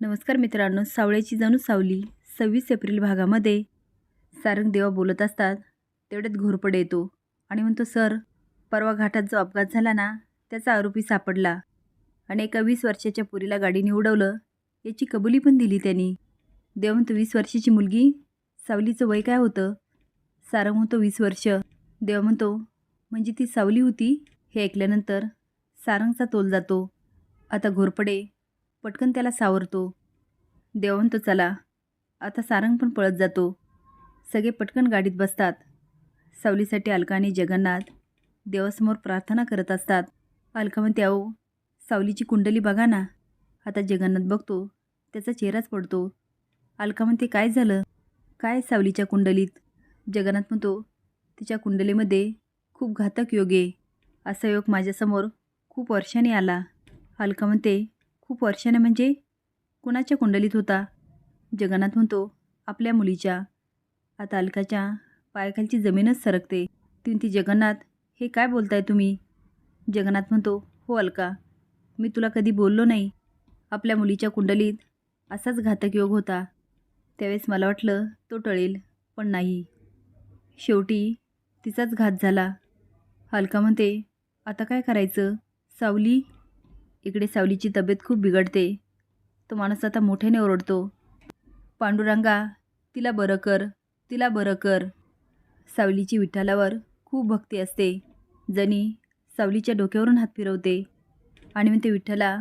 नमस्कार मित्रांनो सावळ्याची जणू सावली. सव्वीस एप्रिल भागामध्ये सारंग देवा बोलत असतात. तेवढ्यात घोरपडे येतो आणि म्हणतो सर परवा घाटात जो अपघात झाला ना त्याचा आरोपी सापडला आणि एका वीस वर्षाच्या पुरीला गाडीने उडवलं. याची कबुली पण दिली त्यांनी. देव म्हणतो वीस वर्षाची मुलगी? सावलीचं वय काय होतं? सारंग म्हणतो वीस वर्ष. देव म्हणतो म्हणजे ती सावली होती? हे ऐकल्यानंतर सारंगचा तोल जातो. आता घोरपडे पटकन त्याला सावरतो. देव म्हणतो चला आता सारंग पण पळत जातो. सगळे पटकन गाडीत बसतात. सावलीसाठी अलका आणि जगन्नाथ देवासमोर प्रार्थना करत असतात. अलका म्हणते अहो सावलीची कुंडली बघा ना. आता जगन्नाथ बघतो त्याचा चेहराच पडतो. अलका म्हणते काय झालं? काय सावलीच्या कुंडलीत? जगन्नाथ म्हणतो तिच्या कुंडलीमध्ये खूप घातक योग आहे. असा योग माझ्यासमोर खूप वर्षाने आला. अलका म्हणते खूप वर्षाने म्हणजे कुणाच्या कुंडलीत होता? जगन्नाथ म्हणतो आपल्या मुलीच्या. आता अलकाच्या पायाखालची जमीनच सरकते. ती ती जगन्नाथ हे काय बोलताय तुम्ही? जगन्नाथ म्हणतो हो अलका मी तुला कधी बोललो नाही. आपल्या मुलीच्या कुंडलीत असाच घातक योग होता. त्यावेळेस मला वाटलं तो टळेल पण नाही. शेवटी तिचाच घात झाला. अलका म्हणते आता काय करायचं? सावली इकडे सावलीची तब्येत खूप बिघडते. तो माणूस आता मोठ्याने ओरडतो. पांडुरंगा तिला बरं कर तिला बरं कर. सावलीची विठ्ठलावर खूप भक्ती असते. जणी सावलीच्या डोक्यावरून हात फिरवते. आणि म्हणते विठ्ठला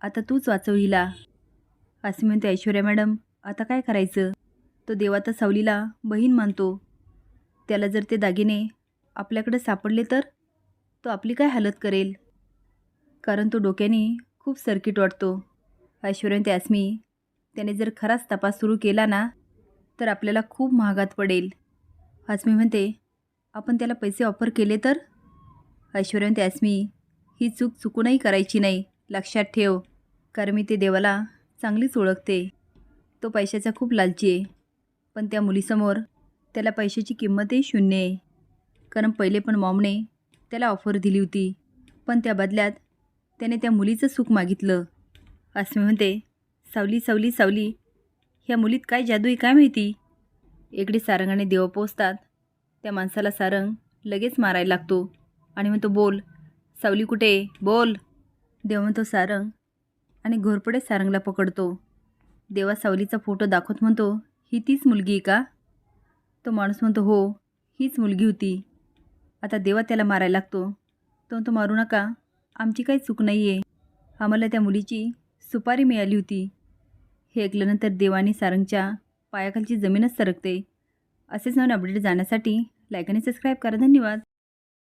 आता तूच वाचव हिला. असे म्हणते ऐश्वर्या मॅडम आता काय करायचं? तो देवाता सावलीला बहीण मानतो. त्याला जर ते दागिने आपल्याकडे सापडले तर? तो आपली काय हालत करेल? कारण तो डोक्याने खूप सर्किट वाटतो. ऐश्वर्यंत त्यासमी त्याने जर खराच तपास सुरू केला ना तर आपल्याला खूप महागात पडेल. अस्मी म्हणते आपण त्याला पैसे ऑफर केले तर? ऐश्वर्यंत त्यासमी ही चूक चुकूनही करायची नाही. लक्षात ठेव. कारण मी ते देवाला चांगलीच ओळखते. तो पैशाचा खूप लालची आहे. पण त्या मुलीसमोर त्याला पैशाची किंमतही शून्य आहे. कारण पहिले पण मॉमने त्याला ऑफर दिली होती. पण त्या बदल्यात त्याने त्या मुलीचं सुख मागितलं. अस्मी म्हणते सावली सावली सावली ह्या मुलीत काय जादू आहे काय माहिती? इकडे सारंगाने देव पोचतात त्या माणसाला सारंग लगेच मारायला लागतो आणि म्हणतो बोल सावली कुठे बोल. देव म्हणतो सारंग. आणि घोरपडे सारंगला पकडतो. देवा सावलीचा फोटो दाखवत म्हणतो ही तीच मुलगी आहे का? तो माणूस म्हणतो हो हीच मुलगी होती. आता देवा त्याला मारायला लागतो. तो म्हणतो मारू नका आमची काही चूक नाही आहे आम्हाला त्या मुलीची सुपारी मिळाली होती. हे ऐकल्यानंतर देवानी सारंगच्या पायाखालची जमीनच सरकते. असेच नवीन अपडेट जाण्यासाठी लाईक आणि सबस्क्राईब करा. धन्यवाद.